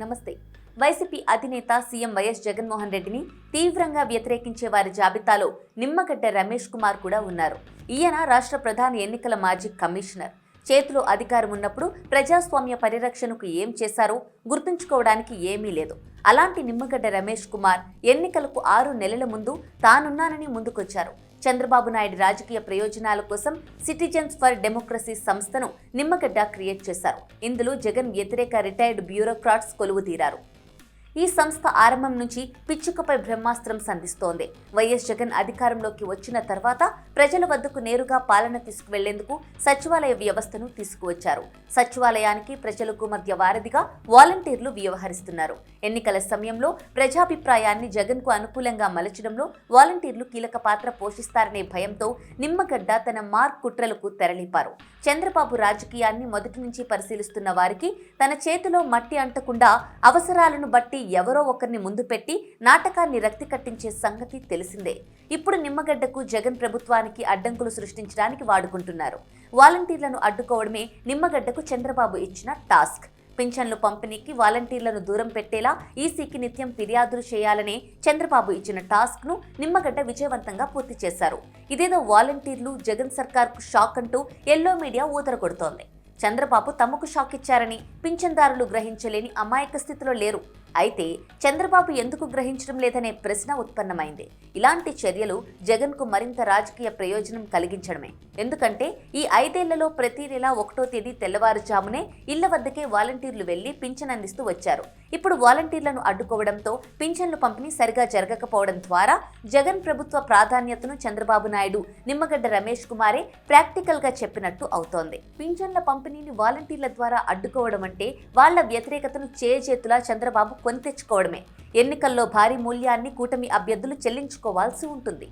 నమస్తే. వైసీపీ అధినేత CM YS Jaganmohan రెడ్డిని తీవ్రంగా వ్యతిరేకించే వారి జాబితాలో నిమ్మగడ్డ రమేష్ కుమార్ కూడా ఉన్నారు. ఈయన రాష్ట్ర ప్రధాన ఎన్నికల మాజీ కమిషనర్. చేతిలో అధికారం ఉన్నప్పుడు ప్రజాస్వామ్య పరిరక్షణకు ఏం చేశారో గుర్తుంచుకోవడానికి ఏమీ లేదు. అలాంటి నిమ్మగడ్డ రమేష్ కుమార్ ఎన్నికలకు ఆరు నెలల ముందు తానున్నానని ముందుకొచ్చారు. చంద్రబాబు నాయుడు రాజకీయ ప్రయోజనాల కోసం సిటిజన్స్ ఫర్ డెమోక్రసీ సంస్థను నిమ్మగడ్డ క్రియేట్ చేశారు. ఇందులో జగన్ వ్యతిరేక రిటైర్డ్ బ్యూరోక్రాట్స్ కొలువు తీరారు ఈ సంస్థ ఆరంభం నుంచి పిచ్చుకపై బ్రహ్మాస్త్రం సంధిస్తోంది. వైఎస్ జగన్ అధికారంలోకి వచ్చిన తర్వాత ప్రజల వద్దకు నేరుగా పాలన తీసుకువెళ్ళేందుకు సచివాలయ వ్యవస్థను తీసుకువచ్చారు. సచివాలయానికి ప్రజలకు మధ్య వారధిగా వాలంటీర్లు వ్యవహరిస్తున్నారు. ఎన్నికల సమయంలో ప్రజాభిప్రాయాన్ని జగన్కు అనుకూలంగా మలచడంలో వాలంటీర్లు కీలక పాత్ర పోషిస్తారనే భయంతో నిమ్మగడ్డ తన మార్క్ కుట్రలకు తెరలిపారు. చంద్రబాబు రాజకీయాన్ని మొదటి నుంచి పరిశీలిస్తున్న వారికి తన చేతిలో మట్టి అంటకుండా అవసరాలను బట్టి ఎవరో ఒకరిని ముందు పెట్టి నాటకాన్ని రక్తి కట్టించే సంగతి తెలిసిందే. ఇప్పుడు నిమ్మగడ్డకు జగన్ ప్రభుత్వానికి అడ్డంకులు సృష్టించడానికి వాడుకుంటున్నారు. వాలంటీర్లను అడ్డుకోవడమే నిమ్మగడ్డకు చంద్రబాబు ఇచ్చిన టాస్క్. పింఛన్లు పంపిణీకి వాలంటీర్లను దూరం పెట్టేలా ఈసీకి నిత్యం ఫిర్యాదులు చేయాలనే చంద్రబాబు ఇచ్చిన టాస్క్ను నిమ్మగడ్డ విజయవంతంగా పూర్తి చేశారు. ఇదేదో వాలంటీర్లు జగన్ సర్కార్కు షాక్ అంటూ ఎల్లో మీడియా ఊదర కొడుతోంది చంద్రబాబు తమకు షాక్ ఇచ్చారని పింఛన్దారులు గ్రహించలేని అమాయక స్థితిలో లేరు. అయితే చంద్రబాబు ఎందుకు గ్రహించడం లేదనే ప్రశ్న ఉత్పన్నమైంది. ఇలాంటి చర్యలు జగన్కు మరింత రాజకీయ ప్రయోజనం కలిగించడమే. ఎందుకంటే ఈ ఐదేళ్ళలో ప్రతి నెల ఒకటో తేదీ తెల్లవారుజామునే ఇళ్ళ వద్దకే వాలంటీర్లు వెళ్ళి పింఛన్ అందిస్తూ వచ్చారు. ఇప్పుడు వాలంటీర్లను అడ్డుకోవడంతో పింఛన్లు పంపిణీ సరిగా జరగకపోవడం ద్వారా జగన్ ప్రభుత్వ ప్రాధాన్యతను చంద్రబాబు నాయుడు నిమ్మగడ్డ రమేష్ కుమారే ప్రాక్టికల్గా చెప్పినట్టు అవుతోంది. పింఛన్ల పంపిణీని వాలంటీర్ల ద్వారా అడ్డుకోవడం అంటే వాళ్ళ వ్యతిరేకతను చేజేతులా చంద్రబాబు కొని తెచ్చుకోవడమే ఎన్నికల్లో భారీ మూల్యాన్ని కూటమి అభ్యర్థులు చెల్లించుకోవాల్సి ఉంటుంది.